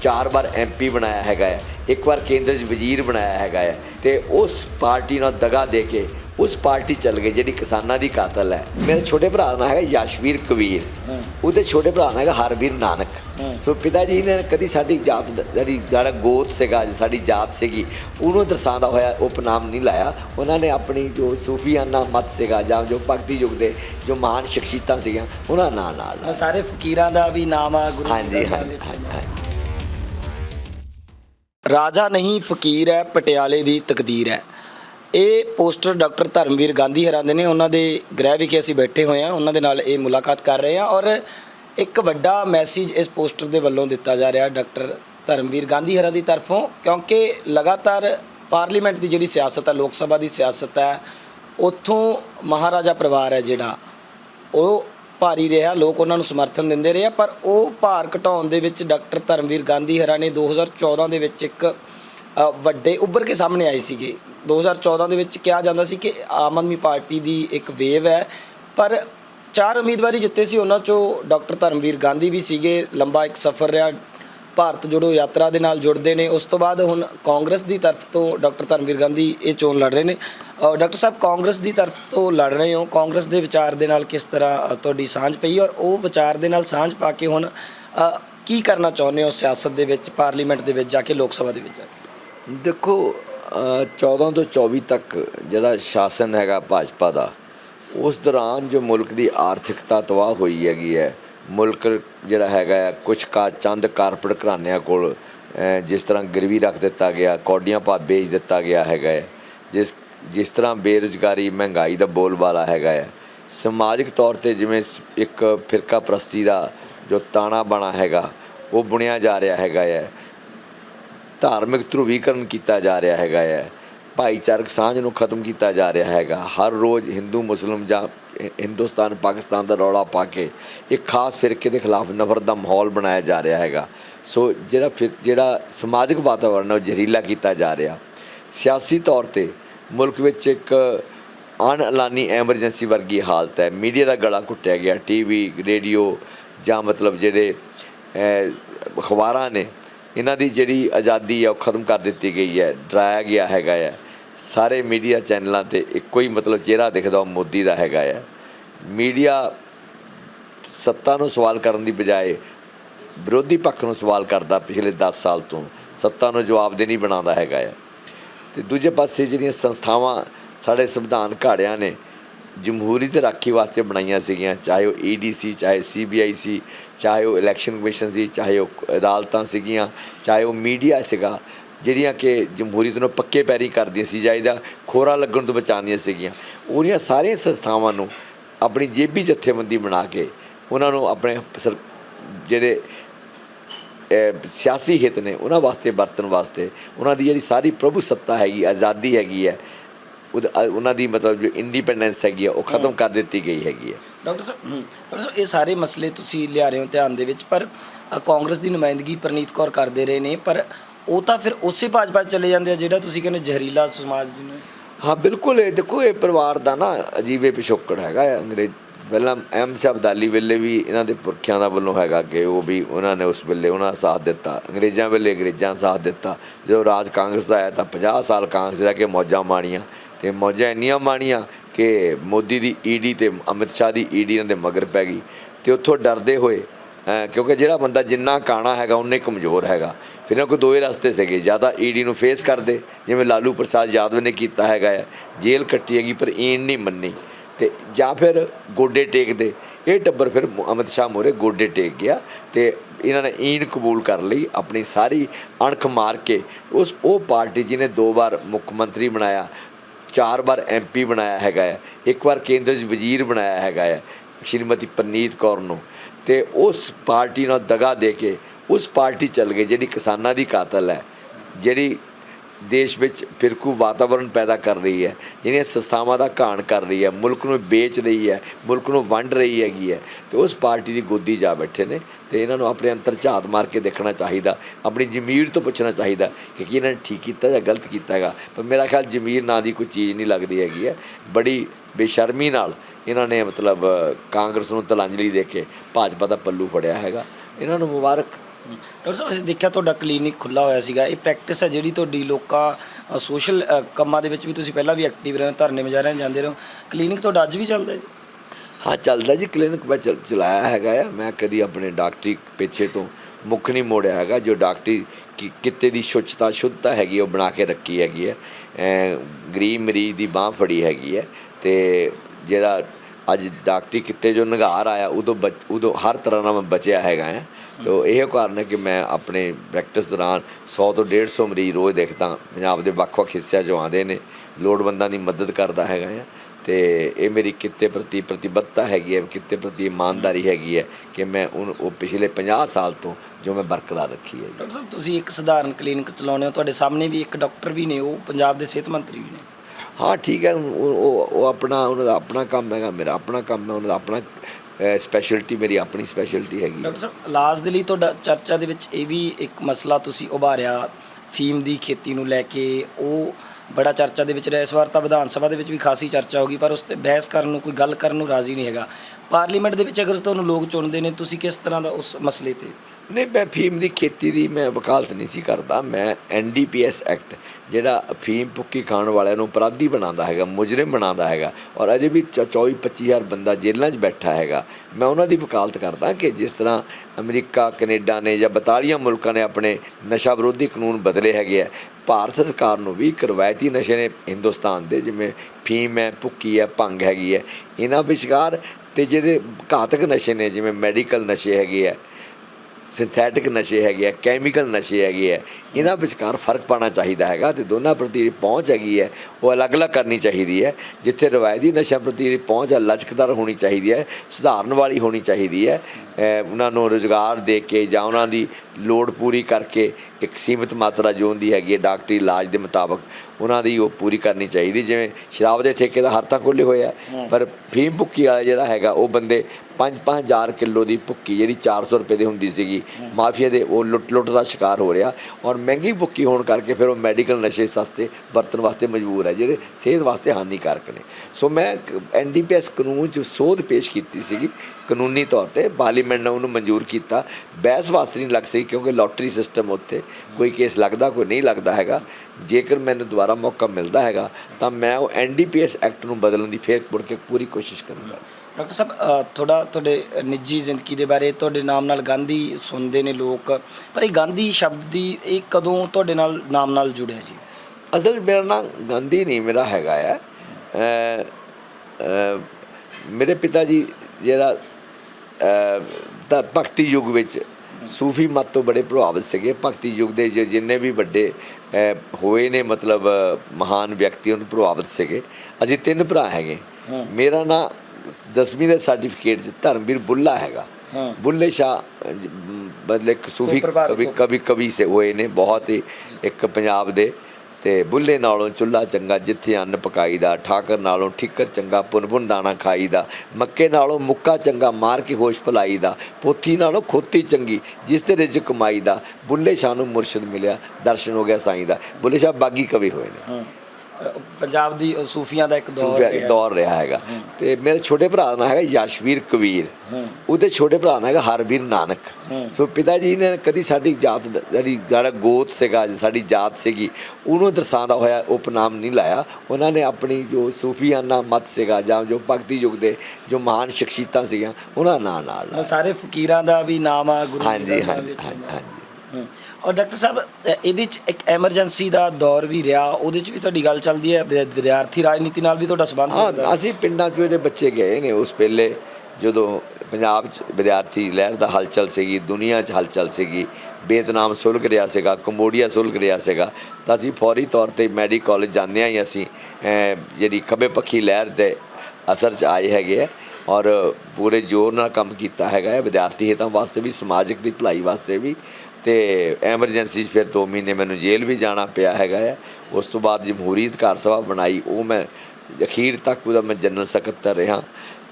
S1: ਚਾਰ ਵਾਰ ਐਮਪੀ ਬਣਾਇਆ ਹੈਗਾ ਹੈ, ਇੱਕ ਵਾਰ ਕੇਂਦਰ 'ਚ ਵਜ਼ੀਰ ਬਣਾਇਆ ਹੈਗਾ ਹੈ ਤੇ ਉਸ ਪਾਰਟੀ ਨਾਲ ਦਗਾ ਦੇ ਕੇ ਉਸ ਪਾਰਟੀ ਚੱਲ ਗਏ ਜਿਹੜੀ ਕਿਸਾਨਾਂ ਦੀ ਕਾਤਲ ਹੈ ਮੇਰੇ ਛੋਟੇ ਭਰਾ ਦਾ ਨਾਂ ਹੈਗਾ ਯਸ਼ਵੀਰ ਕਬੀਰ ਉਹਦੇ ਛੋਟੇ ਭਰਾ ਦਾ ਹੈਗਾ ਹਰਵੀਰ ਨਾਨਕ ਸੋ ਪਿਤਾ ਜੀ ਨੇ ਕਦੀ ਸਾਡੀ ਜਾਤ ਦਾ- ਜਿਹੜੀ ਜਿਹੜਾ ਗੋਤ ਸੀਗਾ ਸਾਡੀ ਜਾਤ ਸੀਗੀ ਉਹਨੂੰ ਦਰਸਾਉਂਦਾ ਹੋਇਆ ਉਪਨਾਮ ਨਹੀਂ ਲਾਇਆ ਉਹਨਾਂ ਨੇ ਆਪਣੀ ਜੋ ਸੂਫੀਆਨਾ ਮਤ ਸੀਗਾ ਜਾਂ ਜੋ ਭਗਤੀ ਯੁੱਗ ਦੇ ਜੋ ਮਹਾਨ ਸ਼ਖਸੀਅਤਾਂ ਸੀਗੀਆਂ ਉਹਨਾਂ ਨਾਲ ਲਾਇਆ।
S2: ਸਾਰੇ ਫਕੀਰਾਂ ਦਾ ਵੀ ਨਾਮ ਆ ਗੁਰੂ।
S1: ਹਾਂਜੀ ਹਾਂਜੀ।
S2: ਰਾਜਾ ਨਹੀਂ ਫਕੀਰ ਹੈ ਪਟਿਆਲੇ ਦੀ ਤਕਦੀਰ ਹੈ ਇਹ ਪੋਸਟਰ ਡਾਕਟਰ ਧਰਮਵੀਰ ਗਾਂਧੀ ਹਰਾਂ ਦੇ ਨੇ। ਉਹਨਾਂ ਦੇ ਗ੍ਰਹਿ ਵਿਖੇ ਅਸੀਂ ਬੈਠੇ ਹੋਏ ਹਾਂ। ਉਹਨਾਂ ਦੇ ਨਾਲ ਇਹ ਮੁਲਾਕਾਤ ਕਰ ਰਹੇ ਹਾਂ ਔਰ ਇੱਕ ਵੱਡਾ ਮੈਸੇਜ ਇਸ ਪੋਸਟਰ ਦੇ ਵੱਲੋਂ ਦਿੱਤਾ ਜਾ ਰਿਹਾ ਡਾਕਟਰ ਧਰਮਵੀਰ ਗਾਂਧੀ ਹਰਾਂ ਦੀ ਤਰਫੋਂ ਕਿਉਂਕਿ ਲਗਾਤਾਰ ਪਾਰਲੀਮੈਂਟ ਦੀ ਜਿਹੜੀ ਸਿਆਸਤ ਹੈ ਲੋਕ ਸਭਾ ਦੀ ਸਿਆਸਤ ਹੈ ਉੱਥੋਂ ਮਹਾਰਾਜਾ ਪਰਿਵਾਰ ਹੈ ਜਿਹੜਾ ਉਹ ਭਾਰੀ ਰਿਹਾ। ਲੋਕ ਉਹਨਾਂ ਨੂੰ ਸਮਰਥਨ ਦਿੰਦੇ ਰਹੇ ਆ, ਪਰ ਉਹ ਭਾਰ ਘਟਾਉਣ ਦੇ ਵਿੱਚ ਡਾਕਟਰ ਧਰਮਵੀਰ ਗਾਂਧੀ ਹਰਾ ਨੇ। 2014 ਦੇ ਵਿੱਚ ਇੱਕ ਵੱਡੇ ਉੱਭਰ ਕੇ ਸਾਹਮਣੇ ਆਏ ਸੀਗੇ। 2014 ਦੇ ਵਿੱਚ ਕਿਹਾ ਜਾਂਦਾ ਸੀ ਕਿ ਆਮ ਆਦਮੀ ਪਾਰਟੀ ਦੀ ਇੱਕ ਵੇਵ ਹੈ। ਪਰ ਚਾਰ ਉਮੀਦਵਾਰੀ ਜਿੱਤੇ ਸੀ ਉਹਨਾਂ ਚੋਂ ਡਾਕਟਰ ਧਰਮਵੀਰ ਗਾਂਧੀ ਵੀ ਸੀਗੇ। ਲੰਬਾ ਇੱਕ ਸਫ਼ਰ ਰਿਹਾ। ਭਾਰਤ ਜੋੜੋ ਯਾਤਰਾ ਦੇ ਨਾਲ ਜੁੜਦੇ ਨੇ। ਉਸ ਤੋਂ ਬਾਅਦ ਹੁਣ ਕਾਂਗਰਸ ਦੀ ਤਰਫ ਤੋਂ ਡਾਕਟਰ ਧਰਮਵੀਰ ਗਾਂਧੀ ਇਹ ਚੋਣ ਲੜ ਰਹੇ ਨੇ। ਅ, ਡਾਕਟਰ ਸਾਹਿਬ ਕਾਂਗਰਸ ਦੀ ਤਰਫ ਤੋਂ ਲੜ ਰਹੇ ਹੋ। ਕਾਂਗਰਸ ਦੇ ਵਿਚਾਰ ਦੇ ਨਾਲ ਕਿਸ ਤਰ੍ਹਾਂ ਤੁਹਾਡੀ ਸਾਂਝ ਪਈ? ਔਰ ਉਹ ਵਿਚਾਰ ਦੇ ਨਾਲ ਸਾਂਝ ਪਾ ਕੇ ਹੁਣ ਕੀ ਕਰਨਾ ਚਾਹੁੰਦੇ ਹੋ ਸਿਆਸਤ ਦੇ ਵਿੱਚ ਪਾਰਲੀਮੈਂਟ ਦੇ ਵਿੱਚ ਜਾ ਕੇ ਲੋਕ ਸਭਾ ਦੇ ਵਿੱਚ ਜਾ ਕੇ?
S1: ਦੇਖੋ 14 ਤੋਂ 24 ਤੱਕ ਜਿਹੜਾ ਸ਼ਾਸਨ ਹੈਗਾ ਭਾਜਪਾ ਦਾ, ਉਸ ਦੌਰਾਨ ਜੋ ਮੁਲਕ ਦੀ ਆਰਥਿਕਤਾ ਤਬਾਹ ਹੋਈ ਹੈਗੀ ਹੈ, ਮੁਲਕ ਜਿਹੜਾ ਹੈਗਾ ਹੈ ਕੁਝ ਕਾ ਚੰਦ ਕਾਰਪੋਰੇਟ ਘਰਾਣਿਆਂ ਕੋਲ ਜਿਸ ਤਰ੍ਹਾਂ ਗਿਰਵੀ ਰੱਖ ਦਿੱਤਾ ਗਿਆ, ਕੌਡੀਆਂ ਪਾ ਵੇਚ ਦਿੱਤਾ ਗਿਆ ਹੈਗਾ ਹੈ, ਜਿਸ ਜਿਸ ਤਰ੍ਹਾਂ ਬੇਰੁਜ਼ਗਾਰੀ, ਮਹਿੰਗਾਈ ਦਾ ਬੋਲਬਾਲਾ ਹੈਗਾ ਹੈ, ਸਮਾਜਿਕ ਤੌਰ ਤੇ ਜਿਵੇਂ ਇੱਕ ਫਿਰਕਾ ਪ੍ਰਸਤੀ ਦਾ ਜੋ ਤਾਣਾ ਬਣਾ ਹੈਗਾ, ਉਹ ਬੁਣਿਆ ਜਾ ਰਿਹਾ ਹੈਗਾ ਹੈ ਧਾਰਮਿਕ ਧਰੁਵੀਕਰਨ ਕੀਤਾ ਜਾ ਰਿਹਾ ਹੈਗਾ ਹੈ। ਭਾਈਚਾਰਕ ਸਾਂਝ ਨੂੰ ਖਤਮ ਕੀਤਾ ਜਾ ਰਿਹਾ ਹੈਗਾ। ਹਰ ਰੋਜ਼ ਹਿੰਦੂ, ਮੁਸਲਮ ਜਾਂ ਹਿੰਦੁਸਤਾਨ, ਪਾਕਿਸਤਾਨ ਦਾ ਰੌਲਾ ਪਾ ਕੇ ਇੱਕ ਖਾਸ ਫਿਰਕੇ ਦੇ ਖਿਲਾਫ ਨਫ਼ਰਤ ਦਾ ਮਾਹੌਲ ਬਣਾਇਆ ਜਾ ਰਿਹਾ ਹੈਗਾ। ਸੋ ਜਿਹੜਾ ਫਿਰ, ਜਿਹੜਾ ਸਮਾਜਿਕ ਵਾਤਾਵਰਣ ਉਹ ਜ਼ਹਿਰੀਲਾ ਕੀਤਾ ਜਾ ਰਿਹਾ। ਸਿਆਸੀ ਤੌਰ ਤੇ ਮੁਲਕ ਵਿੱਚ ਇੱਕ ਅਣਐਲਾਨੀ ਐਮਰਜੈਂਸੀ ਵਰਗੀ ਹਾਲਤ ਹੈ। ਮੀਡੀਆ ਦਾ ਗਲਾ ਘੁੱਟਿਆ ਗਿਆ। ਟੀਵੀ, ਰੇਡੀਓ ਜਾਂ ਮਤਲਬ ਜਿਹੜੇ ਅਖਬਾਰਾਂ ਨੇ ਇਹਨਾਂ ਦੀ ਜਿਹੜੀ ਆਜ਼ਾਦੀ ਹੈ ਉਹ ਖਤਮ ਕਰ ਦਿੱਤੀ ਗਈ ਹੈ, ਡਰਾਇਆ ਗਿਆ ਹੈਗਾ ਹੈ। ਸਾਰੇ ਮੀਡੀਆ ਚੈਨਲਾਂ ਤੇ ਇੱਕੋ ਹੀ ਮਤਲਬ ਚਿਹਰਾ ਦਿਖਦਾ ਉਹ ਮੋਦੀ ਦਾ ਹੈਗਾ ਹੈ। ਮੀਡੀਆ ਸੱਤਾ ਨੂੰ ਸਵਾਲ ਕਰਨ ਦੀ ਬਜਾਏ ਵਿਰੋਧੀ ਪੱਖ ਨੂੰ ਸਵਾਲ ਕਰਦਾ ਪਿਛਲੇ 10 ਸਾਲ ਤੋਂ, ਸੱਤਾ ਨੂੰ ਜਵਾਬਦੇ ਨਹੀਂ ਬਣਾਉਂਦਾ ਹੈਗਾ ਹੈ। ਤੇ ਦੂਜੇ ਪਾਸੇ ਜਿਹੜੀਆਂ ਸੰਸਥਾਵਾਂ ਸਾਡੇ ਸੰਵਿਧਾਨ ਘਾੜਿਆਂ ਨੇ ਜਮਹੂਰੀ ਤੇ ਰਾਖੀ ਵਾਸਤੇ ਬਣਾਈਆਂ ਸੀਗੀਆਂ, ਚਾਹੇ ਉਹ ਈਡੀਸੀ ਚਾਹੇ ਸੀਬੀਆਈ ਸੀ ਚਾਹੇ ਉਹ ਇਲੈਕਸ਼ਨ ਕਮਿਸ਼ਨ ਸੀ, ਚਾਹੇ ਉਹ ਅਦਾਲਤਾਂ ਸੀਗੀਆਂ, ਚਾਹੇ ਉਹ ਮੀਡੀਆ ਸੀਗਾ, ਜਿਹੜੀਆਂ ਕਿ ਜਮਹੂਰੀਅਤ ਨੂੰ ਪੱਕੇ ਪੈਰੀ ਕਰਦੀਆਂ ਸੀ ਜਾਂ ਇਹਦਾ ਖੋਰਾ ਲੱਗਣ ਤੋਂ ਬਚਾਉਂਦੀਆਂ ਸੀਗੀਆਂ। ਉਹਨੀਆਂ ਸਾਰੀਆਂ ਸੰਸਥਾਵਾਂ ਨੂੰ ਆਪਣੀ ਜੇਬੀ ਜਥੇਬੰਦੀ ਬਣਾ ਕੇ ਉਹਨਾਂ ਨੂੰ ਆਪਣੇ ਸਰ- ਜਿਹੜੇ ਸਿਆਸੀ ਹਿੱਤ ਨੇ, ਉਹਨਾਂ ਵਾਸਤੇ ਵਰਤਣ ਵਾਸਤੇ ਉਹਨਾਂ ਦੀ ਜਿਹੜੀ ਸਾਰੀ ਪ੍ਰਭੂ ਸੱਤਾ ਹੈਗੀ, ਆਜ਼ਾਦੀ ਹੈਗੀ ਹੈ ਉਹਨਾਂ ਦੀ ਮਤਲਬ ਜੋ ਇੰਡੀਪੈਂਡੈਂਸ ਹੈਗੀ ਹੈ ਉਹ ਖਤਮ ਕਰ ਦਿੱਤੀ ਗਈ ਹੈਗੀ ਹੈ
S2: ਡਾਕਟਰ ਸਾਹਿਬ ਡਾਕਟਰ ਸਾਹਿਬ ਇਹ ਸਾਰੇ ਮਸਲੇ ਤੁਸੀਂ ਲਿਆ ਰਹੇ ਹੋ ਧਿਆਨ ਦੇ ਵਿੱਚ ਪਰ ਕਾਂਗਰਸ ਦੀ ਨੁਮਾਇੰਦਗੀ ਪ੍ਰਨੀਤ ਕੌਰ ਕਰਦੇ ਰਹੇ ਨੇ ਪਰ ਉਹ ਤਾਂ ਫਿਰ ਉਸੇ ਭਾਜਪਾ ਚਲੇ ਜਾਂਦੇ ਆ ਜਿਹੜਾ ਤੁਸੀਂ ਕਹਿੰਦੇ ਜ਼ਹਿਰੀਲਾ ਸਮਾਜ ਨੂੰ
S1: ਹਾਂ ਬਿਲਕੁਲ ਇਹ ਦੇਖੋ ਇਹ ਪਰਿਵਾਰ ਦਾ ਨਾ ਅਜੀਬੇ ਪਿਛੋਕੜ ਹੈਗਾ। ਅੰਗਰੇਜ਼ ਪਹਿਲਾਂ ਅਹਿਮਦ ਸ਼ਾਹ ਅਬਦਾਲੀ ਵੇਲੇ ਵੀ ਇਹਨਾਂ ਦੇ ਪੁਰਖਿਆਂ ਦਾ ਵੱਲੋਂ ਹੈਗਾ ਕਿ ਉਹ ਵੀ ਉਹਨਾਂ ਨੇ ਉਸ ਵੇਲੇ ਉਹਨਾਂ ਸਾਥ ਦਿੱਤਾ ਅੰਗਰੇਜ਼ਾਂ ਵੇਲੇ ਅੰਗਰੇਜ਼ਾਂ ਸਾਥ ਦਿੱਤਾ ਜਦੋਂ ਰਾਜ ਕਾਂਗਰਸ ਦਾ ਆਇਆ ਤਾਂ 50 ਸਾਲ ਕਾਂਗਰਸ ਰਹਿ ਕੇ ਮੌਜਾਂ ਮਾਣੀਆਂ। ਤੇ ਮੌਜਾਂ ਇੰਨੀਆਂ ਮਾਣੀਆਂ ਕਿ ਮੋਦੀ ਦੀ ਈਡੀ ਤੇ, ਅਮਿਤ ਸ਼ਾਹ ਦੀ ਈਡੀ ਇਹਨਾਂ ਦੇ ਮਗਰ ਪੈ ਗਈ ਤੇ ਉੱਥੋਂ ਡਰਦੇ ਹੋਏ ਕਿਉਂਕਿ ਜਿਹੜਾ ਬੰਦਾ ਜਿੰਨਾ ਕਾਣਾ ਹੈਗਾ ਉਨੇ ਕਮਜ਼ੋਰ ਹੈਗਾ। ਫਿਰ ਇਹਨਾਂ ਕੋਈ ਦੋਏ ਰਸਤੇ ਸੀਗੇ, ਜਾਂ ਤਾਂ ਈਡੀ ਨੂੰ ਫੇਸ ਕਰਦੇ, ਜਿਵੇਂ ਲਾਲੂ ਪ੍ਰਸਾਦ ਯਾਦਵ ਨੇ ਕੀਤਾ ਹੈਗਾ ਹੈ ਜੇਲ੍ਹ ਕੱਟੀ ਹੈਗੀ, ਪਰ ਈਨ ਨਹੀਂ ਮੰਨੀ। ਤੇ ਜਾਂ ਫਿਰ ਗੋਡੇ ਟੇਕਦੇ, ਇਹ ਟੱਬਰ ਫਿਰ ਅਮਿਤ ਸ਼ਾਹ ਮੋਰੇ ਗੋਡੇ ਟੇਕ ਗਿਆ ਤੇ ਇਹਨਾਂ ਨੇ ਈਨ ਕਬੂਲ ਕਰ ਲਈ, ਆਪਣੀ ਸਾਰੀ ਅਣਖ ਮਾਰ ਕੇ। ਉਸ, ਉਹ ਪਾਰਟੀ ਜਿਹਨੇ ਦੋ ਵਾਰ ਮੁੱਖ ਮੰਤਰੀ ਬਣਾਇਆ ਚਾਰ ਵਾਰ ਐਮਪੀ ਬਣਾਇਆ ਹੈਗਾ ਹੈ। ਇੱਕ ਵਾਰ ਕੇਂਦਰ 'ਚ ਵਜ਼ੀਰ ਬਣਾਇਆ ਹੈਗਾ ਹੈ, ਸ਼੍ਰੀਮਤੀ ਪਰਨੀਤ ਕੌਰ ਨੂੰ। ਤੇ ਉਸ ਪਾਰਟੀ ਨਾਲ ਦਗਾ ਦੇ ਕੇ ਉਸ ਪਾਰਟੀ ਚੱਲ ਗਏ, ਜਿਹੜੀ ਕਿਸਾਨਾਂ ਦੀ ਕਾਤਲ ਹੈ, ਜਿਹੜੀ ਦੇਸ਼ ਵਿੱਚ ਫਿਰਕੂ ਵਾਤਾਵਰਣ ਪੈਦਾ ਕਰ ਰਹੀ ਹੈ, ਜਿਹੜੀਆਂ ਸੰਸਥਾਵਾਂ ਦਾ ਘਾਣ ਕਰ ਰਹੀ ਹੈ, ਮੁਲਕ ਨੂੰ ਵੇਚ ਰਹੀ ਹੈ, ਮੁਲਕ ਨੂੰ ਵੰਡ ਰਹੀ ਹੈਗੀ ਹੈ, ਤੇ ਉਸ ਪਾਰਟੀ ਦੀ ਗੋਦੀ ਜਾ ਬੈਠੇ ਨੇ, ਤੇ ਇਹਨਾਂ ਨੂੰ ਆਪਣੇ ਅੰਤਰ ਝਾਤ ਮਾਰ ਕੇ ਦੇਖਣਾ ਚਾਹੀਦਾ, ਆਪਣੀ ਜ਼ਮੀਰ ਤੋਂ ਪੁੱਛਣਾ ਚਾਹੀਦਾ ਕਿ ਕੀ ਇਹਨਾਂ ਨੇ ਠੀਕ ਕੀਤਾ ਜਾਂ ਗਲਤ ਕੀਤਾ ਹੈਗਾ। ਪਰ ਮੇਰਾ ਖਿਆਲ ਜ਼ਮੀਰ ਨਾਂ ਦੀ ਕੋਈ ਚੀਜ਼ ਨਹੀਂ ਲੱਗਦੀ ਹੈਗੀ ਹੈ। ਬੜੀ ਬੇਸ਼ਰਮੀ ਨਾਲ ਇਹਨਾਂ ਨੇ ਮਤਲਬ ਕਾਂਗਰਸ ਨੂੰ ਤਲਾਂਜਲੀ ਦੇ ਕੇ ਭਾਜਪਾ ਦਾ ਪੱਲੂ ਫੜਿਆ ਹੈਗਾ। ਇਹਨਾਂ ਨੂੰ ਮੁਬਾਰਕ
S2: ਡਾਕਟਰ ਸਾਹਿਬ, ਅਸੀਂ ਦੇਖਿਆ ਤੁਹਾਡਾ ਕਲੀਨਿਕ ਖੁੱਲਾ ਹੋਇਆ ਸੀਗਾ। ਇਹ ਪ੍ਰੈਕਟਿਸ ਹੈ ਜਿਹੜੀ ਤੁਹਾਡੀ ਲੋਕਾਂ ਸੋਸ਼ਲ ਕੰਮਾਂ ਦੇ ਵਿੱਚ ਵੀ ਤੁਸੀਂ ਪਹਿਲਾਂ ਵੀ ਐਕਟਿਵ ਰਹੇ ਹੋ, ਧਰਨੇ ਮੁਜ਼ਾਹਰਿਆਂ 'ਚ ਜਾਂਦੇ ਰਹੇ। ਹੋ ਕਲੀਨਿਕ ਤੁਹਾਡਾ ਅੱਜ ਵੀ ਚੱਲਦਾ ਹੈ ਜੀ?
S1: ਹਾਂ, ਚੱਲਦਾ ਜੀ। ਕਲੀਨਿਕ ਮੈਂ ਚਲ- ਚਲਾਇਆ ਹੈਗਾ ਆ। ਮੈਂ ਕਦੀ ਆਪਣੇ ਡਾਕਟਰੀ ਪਿੱਛੇ ਤੋਂ ਮੁੱਖ ਨਹੀਂ ਮੋੜਿਆ ਹੈਗਾ। ਜੋ ਡਾਕਟਰੀ ਕੀ- ਕਿੱਤੇ ਦੀ ਸ਼ੁੱਚਤਾ ਸ਼ੁੱਧਤਾ ਹੈਗੀ, ਉਹ ਬਣਾ ਕੇ ਰੱਖੀ ਹੈਗੀ ਹੈ। ਗਰੀਬ ਮਰੀਜ਼ ਦੀ ਬਾਹ ਫੜੀ ਹੈਗੀ ਹੈ। ਤੇ ਜਿਹੜਾ ਅੱਜ ਡਾਕਟਰੀ ਕਿੱਤੇ ਜੋ ਨਿਗਾਰ ਆਇਆ, ਉਦੋਂ ਬਚ- ਉਦੋਂ ਹਰ ਤਰ੍ਹਾਂ ਨਾਲ ਮੈਂ ਬਚਿਆ ਹੈਗਾ ਹੈ ਤੋ ਇਹ ਕਾਰਨ ਹੈ ਕਿ ਮੈਂ ਆਪਣੇ ਪ੍ਰੈਕਟਿਸ ਦੌਰਾਨ 100 ਤੋਂ 150 ਮਰੀਜ਼ ਰੋਜ਼ ਦੇਖਦਾ ਪੰਜਾਬ ਦੇ ਵੱਖ-ਵੱਖ ਹਿੱਸਿਆਂ 'ਚੋਂ ਆਉਂਦੇ ਨੇ ਲੋੜਵੰਦਾਂ ਦੀ ਮਦਦ ਕਰਦਾ ਹੈਗਾ ਆ ਤੇ ਇਹ ਮੇਰੀ ਕਿੱਤੇ ਪ੍ਰਤੀ ਪ੍ਰਤੀਬੱਧਤਾ ਹੈਗੀ ਹੈ ਕਿੱਤੇ ਪ੍ਰਤੀ ਇਮਾਨਦਾਰੀ ਹੈਗੀ ਹੈ ਕਿ ਮੈਂ ਉਹ ਉਹ ਪਿਛਲੇ 50 ਸਾਲ ਤੋਂ ਜੋ ਮੈਂ ਬਰਕਰਾਰ ਰੱਖੀ ਹੈ।
S2: ਡਾਕਟਰ ਸਾਹਿਬ ਤੁਸੀਂ ਇੱਕ ਸਧਾਰਨ ਕਲੀਨਿਕ ਚਲਾਉਂਦੇ ਹੋ ਤੁਹਾਡੇ ਸਾਹਮਣੇ ਵੀ ਇੱਕ ਡਾਕਟਰ ਵੀ ਨੇ ਉਹ ਪੰਜਾਬ ਦੇ ਸਿਹਤ ਮੰਤਰੀ ਵੀ ਨੇ
S1: ਹਾਂ ਠੀਕ ਹੈ ਉਹ ਉਹ- ਉਹ ਆਪਣਾ ਉਹਨਾਂ ਦਾ ਆਪਣਾ ਕੰਮ ਹੈਗਾ ਮੇਰਾ ਆਪਣਾ ਕੰਮ ਹੈ ਉਹਨਾਂ ਦਾ ਆਪਣਾ ਸਪੈਸ਼ਲਿਟੀ ਮੇਰੀ ਆਪਣੀ ਸਪੈਸ਼ਲਿਟੀ ਹੈਗੀ
S2: ਡਾਕਟਰ ਸਾਹਿਬ, ਇਲਾਜ ਦੇ ਲਈ ਤੁਹਾਡਾ ਚਰਚਾ ਦੇ ਵਿੱਚ ਇਹ ਵੀ ਇੱਕ ਮਸਲਾ ਤੁਸੀਂ ਉਭਾਰਿਆ, ਫੀਮ ਦੀ ਖੇਤੀ ਨੂੰ ਲੈ ਕੇ, ਉਹ ਬੜਾ ਚਰਚਾ ਦੇ ਵਿੱਚ ਰਿਹਾ। ਇਸ ਵਾਰ ਤਾਂ ਵਿਧਾਨ ਸਭਾ ਦੇ ਵਿੱਚ ਵੀ ਖਾਸੀ ਚਰਚਾ ਹੋ ਗਈ ਪਰ ਉਸ ਤੇ ਬਹਿਸ ਕਰਨ ਨੂੰ, ਕੋਈ ਗੱਲ ਕਰਨ ਨੂੰ ਰਾਜ਼ੀ ਨਹੀਂ ਹੈਗਾ। ਪਾਰਲੀਮੈਂਟ ਦੇ ਵਿੱਚ ਅਗਰ ਤੁਹਾਨੂੰ ਲੋਕ ਚੁਣਦੇ ਨੇ, ਤੁਸੀਂ ਕਿਸ ਤਰ੍ਹਾਂ ਦਾ ਉਸ ਮਸਲੇ ਤੇ?
S1: ਨਹੀਂ, ਮੈਂ ਫੀਮ ਦੀ ਖੇਤੀ ਦੀ ਮੈਂ ਵਕਾਲਤ ਨਹੀਂ ਸੀ ਕਰਦਾ। ਮੈਂ ਐਨਡੀਪੀਐਸ ਐਕਟ, ਜਿਹੜਾ ਫੀਮ ਭੁੱਕੀ ਖਾਣ ਵਾਲਿਆਂ ਨੂੰ ਅਪਰਾਧੀ ਬਣਾਉਂਦਾ ਹੈਗਾ, ਮੁਜਰਮ ਬਣਾਉਂਦਾ ਹੈਗਾ, ਔਰ ਅਜੇ ਵੀ 24 25000 ਬੰਦਾ ਜੇਲ੍ਹਾਂ 'ਚ ਬੈਠਾ ਹੈਗਾ। ਮੈਂ ਉਹਨਾਂ ਦੀ ਵਕਾਲਤ ਕਰਦਾ ਕਿ ਜਿਸ ਤਰ੍ਹਾਂ ਅਮਰੀਕਾ, ਕੈਨੇਡਾ ਨੇ ਜਾਂ 42 ਮੁਲਕਾਂ ਨੇ ਆਪਣੇ ਨਸ਼ਾ ਵਿਰੋਧੀ ਕਾਨੂੰਨ ਬਦਲੇ ਹੈਗੇ ਆ, ਭਾਰਤ ਸਰਕਾਰ ਨੂੰ ਵੀ ਇੱਕ ਰਵਾਇਤੀ ਨਸ਼ੇ ਨੇ ਹਿੰਦੁਸਤਾਨ ਦੇ, ਜਿਵੇਂ ਫੀਮ ਹੈ, ਭੁੱਕੀ ਹੈ, ਭੰਗ ਹੈਗੀ ਹੈ। ਇਹਨਾਂ ਵਿਚਕਾਰ ਤੇ ਜਿਹੜੇ ਘਾਤਕ ਨਸ਼ੇ ਨੇ, ਜਿਵੇਂ ਮੈਡੀਕਲ ਨਸ਼ੇ ਹੈਗੇ ਆ ਸਿੰਥੈਟਿਕ ਨਸ਼ੇ ਹੈਗੇ ਆ ਕੈਮੀਕਲ ਨਸ਼ੇ ਹੈਗੇ ਆ ਇਹਨਾਂ ਵਿਚਕਾਰ ਫ਼ਰਕ ਪਾਉਣਾ ਚਾਹੀਦਾ ਹੈਗਾ ਤੇ ਦੋਨਾਂ ਪ੍ਰਤੀ ਜਿਹੜੀ ਪਹੁੰਚ ਹੈਗੀ ਹੈ ਉਹ ਅਲੱਗ-ਅਲੱਗ ਕਰਨੀ ਚਾਹੀਦੀ ਹੈ ਜਿੱਥੇ ਰਵਾਇਤੀ ਨਸ਼ਾ ਪ੍ਰਤੀ ਜਿਹੜੀ ਪਹੁੰਚ ਹੈ ਲਚਕਦਾਰ ਹੋਣੀ ਚਾਹੀਦੀ ਹੈ ਸੁਧਾਰਨ ਵਾਲੀ ਹੋਣੀ ਚਾਹੀਦੀ ਹੈ ਉਹਨਾਂ ਨੂੰ ਰੁਜ਼ਗਾਰ ਦੇ ਕੇ ਜਾਂ ਉਹਨਾਂ ਦੀ ਲੋੜ ਪੂਰੀ ਕਰਕੇ ਇੱਕ ਸੀਮਿਤ ਮਾਤਰਾ ਜੋ ਹੁੰਦੀ ਹੈਗੀ ਹੈ ਡਾਕਟਰੀ ਇਲਾਜ ਦੇ ਮੁਤਾਬਕ ਉਹਨਾਂ ਦੀ ਉਹ ਪੂਰੀ ਕਰਨੀ ਚਾਹੀਦੀ ਜਿਵੇਂ ਸ਼ਰਾਬ ਦੇ ਠੇਕੇ ਦਾ ਹਰ ਤਾਂ ਖੋਲ੍ਹੇ ਹੋਏ ਆ ਪਰ ਫੀਮ ਭੁੱਕੀ ਵਾਲਾ ਜਿਹੜਾ ਹੈਗਾ ਉਹ ਬੰਦੇ 5-5000 ਕਿਲੋ ਦੀ ਭੁੱਕੀ ਜਿਹੜੀ 400 ਰੁਪਏ ਦੀ ਹੁੰਦੀ ਸੀਗੀ, ਮਾਫੀਆ ਦੇ ਉਹ ਲੁੱਟ ਲੁੱਟ ਦਾ ਸ਼ਿਕਾਰ ਹੋ ਰਿਹਾ ਔਰ ਮਹਿੰਗੀ ਭੁੱਕੀ ਹੋਣ ਕਰਕੇ ਫਿਰ ਉਹ ਮੈਡੀਕਲ ਨਸ਼ੇ ਸਸਤੇ ਵਰਤਣ ਵਾਸਤੇ ਮਜਬੂਰ ਹੈ, ਜਿਹੜੇ ਸਿਹਤ ਵਾਸਤੇ ਹਾਨੀਕਾਰਕ ਨੇ। ਸੋ ਮੈਂ ਐਨਡੀਪੀਐਸ ਕਾਨੂੰਨ 'ਚ ਸੋਧ ਪੇਸ਼ ਕੀਤੀ ਸੀਗੀ, ਕਾਨੂੰਨੀ ਤੌਰ ਤੇ। ਪਾਰਲੀਮੈਂਟ ਨੇ ਉਹਨੂੰ ਮਨਜ਼ੂਰ ਕੀਤਾ। ਬਹਿਸ ਵਾਸਤੇ ਨਹੀਂ ਲੱਗ ਸਕੀ ਕਿਉਂਕਿ ਲੋਟਰੀ ਸਿਸਟਮ ਉੱਥੇ ਕੋਈ ਕੇਸ ਲੱਗਦਾ ਕੋਈ ਨਹੀਂ ਲੱਗਦਾ ਹੈਗਾ। ਜੇਕਰ ਮੈਨੂੰ ਦੁਬਾਰਾ ਮੌਕਾ ਮਿਲਦਾ ਹੈਗਾ, ਤਾਂ ਮੈਂ ਉਹ ਐਨਡੀਪੀਐਸ ਐਕਟ ਨੂੰ ਬਦਲਣ ਦੀ ਫੇਰ ਮੁੜ ਕੇ ਪੂਰੀ ਕੋਸ਼ਿਸ਼ ਕਰੂੰਗਾ।
S2: ਡਾਕਟਰ ਸਾਹਿਬ ਅ, ਥੋੜਾ ਤੁਹਾਡੇ ਨਿੱਜੀ ਜ਼ਿੰਦਗੀ ਦੇ ਬਾਰੇ ਤੁਹਾਡੇ ਨਾਮ ਨਾਲ ਗਾਂਧੀ ਸੁਣਦੇ ਨੇ ਲੋਕ ਪਰ ਇਹ ਗਾਂਧੀ ਸ਼ਬਦ ਦੀ ਇਹ ਕਦੋਂ ਤੁਹਾਡੇ ਨਾਲ ਨਾਮ ਨਾਲ ਜੁੜਿਆ ਜੀ?
S1: ਅਸਲ 'ਚ ਮੇਰਾ ਨਾਮ ਗਾਂਧੀ ਨਹੀਂ ਮੇਰਾ ਹੈਗਾ ਆ। ਅ, ਅ, ਮੇਰੇ ਪਿਤਾ ਜੀ ਜਿਹੜਾ ਅ, ਤਾਂ ਭਗਤੀ ਯੁੱਗ ਵਿੱਚ ਸੂਫੀ ਮਤ ਤੋਂ ਬੜੇ ਪ੍ਰਭਾਵਿਤ ਸੀਗੇ। ਭਗਤੀ ਯੁੱਗ ਦੇ ਜ- ਜਿੰਨੇ ਵੀ ਵੱਡੇ ਅ, ਹੋਏ ਨੇ ਮਤਲਬ ਅ, ਮਹਾਨ ਵਿਅਕਤੀ ਉਹਨੂੰ ਪ੍ਰਭਾਵਿਤ ਸੀਗੇ। ਅਸੀਂ ਤਿੰਨ ਭਰਾ ਹੈਗੇ। ਮੇਰਾ ਨਾਂ ਦਸਵੀਂ ਦੇ ਸਰਟੀਫਿਕੇਟ 'ਚ ਧਰਮਵੀਰ ਬੁੱਲਾ ਹੈਗਾ।
S2: ਹਾਂ।
S1: ਬੁੱਲੇ ਸ਼ਾਹ ਬਦਲੇ ਇੱਕ ਸੂਫੀ ਕਵੀ ਕਵੀ ਕਵੀ ਸੇ ਹੋਏ ਨੇ ਬਹੁਤ ਹੀ ਇੱਕ ਪੰਜਾਬ ਦੇ। ਤੇ ਬੁੱਲੇ ਨਾਲੋਂ ਚੁੱਲਾ ਚੰਗਾ ਜਿੱਥੇ ਅੰਨ ਪਕਾਈਦਾ ਠਾਕਰ ਨਾਲੋਂ ਠਿੱਕਰ ਚੰਗਾ ਪੁੰਨ ਪੁੰਨ ਦਾਣਾ ਖਾਈਦਾ ਮੱਕੇ ਨਾਲੋਂ ਮੁੱਕਾ ਚੰਗਾ ਮਾਰ ਕੇ ਹੋਸ਼ ਭਲਾਈਦਾ ਪੋਥੀ ਨਾਲੋਂ ਖੋਤੀ ਚੰਗੀ ਜਿਸ ਤੇ ਰਿਜ਼ਕ ਕਮਾਈਦਾ। ਬੁੱਲੇ ਸ਼ਾਹ ਨੂੰ ਮੁਰਸ਼ਿਦ ਮਿਲਿਆ ਦਰਸ਼ਨ ਹੋ ਗਿਆ ਸਾਈਂ ਦਾ। ਬੁੱਲੇ ਸ਼ਾਹ ਬਾਗੀ ਕਵੀ ਹੋਏ ਨੇ।
S2: ਪੰਜਾਬ ਦੀ ਸੂਫੀਆਂ ਦਾ ਇੱਕ ਦੌਰ
S1: ਸੂਫੀਆ
S2: ਰਿਹਾ।
S1: ਦੌਰ ਰਿਹਾ ਹੈਗਾ। ਤੇ ਮੇਰੇ ਛੋਟੇ ਭਰਾ ਦਾ ਨਾਂ ਹੈਗਾ ਯਸ਼ਵੀਰ ਕਬੀਰ। ਉਹਦੇ ਛੋਟੇ ਭਰਾ ਦਾ ਹੈਗਾ ਹਰਬੀਰ ਨਾਨਕ। ਸੋ ਪਿਤਾ ਜੀ ਨੇ ਕਦੀ ਸਾਡੀ ਜਾਤ ਜਿਹੜੀ ਜਿਹੜਾ ਗੋਤ ਸੀਗਾ ਸਾਡੀ ਜਾਤ ਸੀਗੀ ਉਹਨੂੰ ਦਰਸਾਉਂਦਾ ਹੋਇਆ ਉਪਨਾਮ ਨਹੀਂ ਲਾਇਆ। ਉਹਨਾਂ ਨੇ ਆਪਣੀ ਜੋ ਸੂਫੀਆਨਾ ਮਤ ਸੀਗਾ ਜਾਂ ਜੋ ਭਗਤੀ ਯੁੱਗ ਦੇ ਜੋ ਮਹਾਨ ਸ਼ਖਸੀਅਤਾਂ ਸੀਗੀਆਂ ਉਹਨਾਂ ਨਾਂ ਨਾਲ
S2: ਸਾਰੇ ਫਕੀਰਾਂ ਦਾ ਵੀ ਨਾਮ ਆ ਗੁਰੂ ਜੀ
S1: ਹਾਂਜੀ ਹਾਂਜੀ ਹਾਂਜੀ।
S2: ਔਰ ਡਾਕਟਰ ਸਾਹਿਬ ਇਹਦੇ ਚ ਇੱਕ ਐਮਰਜੈਂਸੀ ਦਾ ਦੌਰ ਵੀ ਰਿਹਾ ਉਹਦੇ ਚ ਵੀ ਤੁਹਾਡੀ ਗੱਲ ਚੱਲਦੀ ਹੈ ਵਿਦ- ਵਿਦਿਆਰਥੀ ਰਾਜਨੀਤੀ ਨਾਲ ਵੀ ਤੁਹਾਡਾ ਸੰਬੰਧ ਹੁੰਦਾ
S1: ਹਾਂ ਅਸੀਂ ਪਿੰਡਾਂ 'ਚੋਂ ਜਿਹੜੇ ਬੱਚੇ ਗਏ ਨੇ ਉਸ ਵੇਲੇ ਜਦੋਂ ਪੰਜਾਬ 'ਚ ਵਿਦਿਆਰਥੀ ਲਹਿਰ ਦਾ ਹਲਚਲ ਸੀਗੀ ਦੁਨੀਆ 'ਚ ਹਲਚਲ ਸੀਗੀ ਵੀਅਤਨਾਮ ਸੁਲਗ ਰਿਹਾ ਸੀਗਾ ਕੰਬੋਡੀਆ ਸੁਲਗ ਰਿਹਾ ਸੀਗਾ ਤਾਂ ਅਸੀਂ ਫੌਰੀ ਤੌਰ ਤੇ ਮੈਡੀ ਕਾਲਜ ਜਾਂਦੇ ਹਾਂ ਹੀ ਅਸੀਂ ਜਿਹੜੀ ਖੱਬੇ ਪੱਖੀ ਲਹਿਰ ਦੇ ਅਸਰ 'ਚ ਆਏ ਹੈਗੇ ਆ। ਔਰ ਪੂਰੇ ਜ਼ੋਰ ਨਾਲ ਕੰਮ ਕੀਤਾ ਹੈਗਾ ਹੈ। ਵਿਦਿਆਰਥੀ ਹਿੱਤਾਂ ਵਾਸਤੇ ਵੀ, ਸਮਾਜਿਕ ਦੀ ਭਲਾਈ ਵਾਸਤੇ ਵੀ। ਤੇ ਐਮਰਜੈਂਸੀ 'ਚ ਫਿਰ 2 ਮਹੀਨੇ ਮੈਨੂੰ ਜੇਲ੍ਹ ਵੀ ਜਾਣਾ ਪਿਆ ਹੈਗਾ ਹੈ। ਉਸ ਤੋਂ ਬਾਅਦ ਜਮਹੂਰੀ ਅਧਿਕਾਰ ਸਭਾ ਬਣਾਈ, ਉਹ ਮੈਂ ਅਖੀਰ ਤੱਕ ਉਹਦਾ ਮੈਂ ਜਨਰਲ ਸਕੱਤਰ ਰਿਹਾ।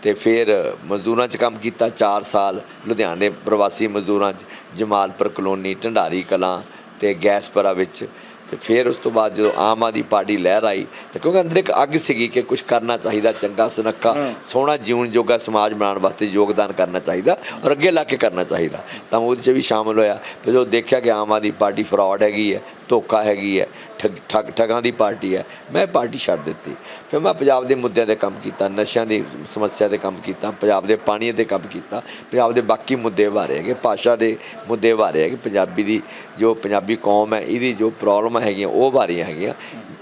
S1: ਤੇ ਫਿਰ ਮਜ਼ਦੂਰਾਂ 'ਚ ਕੰਮ ਕੀਤਾ 4 ਸਾਲ, ਲੁਧਿਆਣੇ ਪ੍ਰਵਾਸੀ ਮਜ਼ਦੂਰਾਂ 'ਚ, ਜਮਾਲਪੁਰ ਕਲੋਨੀ, ਢੰਡਾਰੀ ਕਲਾਂ ਤੇ ਗੈਸਪਰਾ ਵਿੱਚ। ਤੇ ਫਿਰ ਉਸ ਤੋਂ ਬਾਅਦ ਜਦੋਂ ਆਮ ਆਦਮੀ ਪਾਰਟੀ ਲਹਿਰ ਆਈ ਤੇ ਕਿਉਂਕਿ ਅੰਦਰ ਇੱਕ ਅੱਗ ਸੀਗੀ ਕਿ ਕੁਝ ਕਰਨਾ ਚਾਹੀਦਾ ਚੰਗਾ ਸੁਨੱਖਾ ਸੋਹਣਾ ਜੀਵਨ ਜੋਗਾ ਸਮਾਜ ਬਣਾਉਣ ਵਾਸਤੇ ਯੋਗਦਾਨ ਕਰਨਾ ਚਾਹੀਦਾ ਔਰ ਅੱਗੇ ਲਾ ਕੇ ਕਰਨਾ ਚਾਹੀਦਾ। ਤਾਂ ਉਹਦੇ 'ਚ ਵੀ ਸ਼ਾਮਲ ਹੋਇਆ। ਫਿਰ ਜਦੋਂ ਦੇਖਿਆ ਕਿ ਆਮ ਆਦਮੀ ਪਾਰਟੀ ਫਰਾਡ ਹੈਗੀ ਹੈ ਧੋਖਾ ਹੈਗੀ ਹੈ ਠੱਗ ਠੱਗ ਠੱਗਾਂ ਦੀ ਪਾਰਟੀ ਹੈ ਮੈਂ ਪਾਰਟੀ ਛੱਡ ਦਿੱਤੀ ਫਿਰ ਮੈਂ ਪੰਜਾਬ ਦੇ ਮੁੱਦਿਆਂ ਤੇ ਕੰਮ ਕੀਤਾ ਨਸ਼ਿਆਂ ਦੀ ਸਮੱਸਿਆ ਤੇ ਕੰਮ ਕੀਤਾ ਪੰਜਾਬ ਦੇ ਪਾਣੀ ਤੇ ਕੰਮ ਕੀਤਾ ਪੰਜਾਬ ਦੇ ਬਾਕੀ ਮੁੱਦੇ ਬਾਰੇ ਹੈਗੇ ਭਾਸ਼ਾ ਦੇ ਮੁੱਦੇ ਬਾਰੇ ਹੈਗੇ ਪੰਜਾਬੀ ਦੀ ਜੋ ਪੰਜਾਬੀ ਕੌਮ ਹੈ ਇਹਦੀ ਜੋ ਪ੍ਰੋਬਲਮ ਹੈਗੀਆਂ ਉਹ ਬਾਰੀਆਂ ਹੈਗੀਆਂ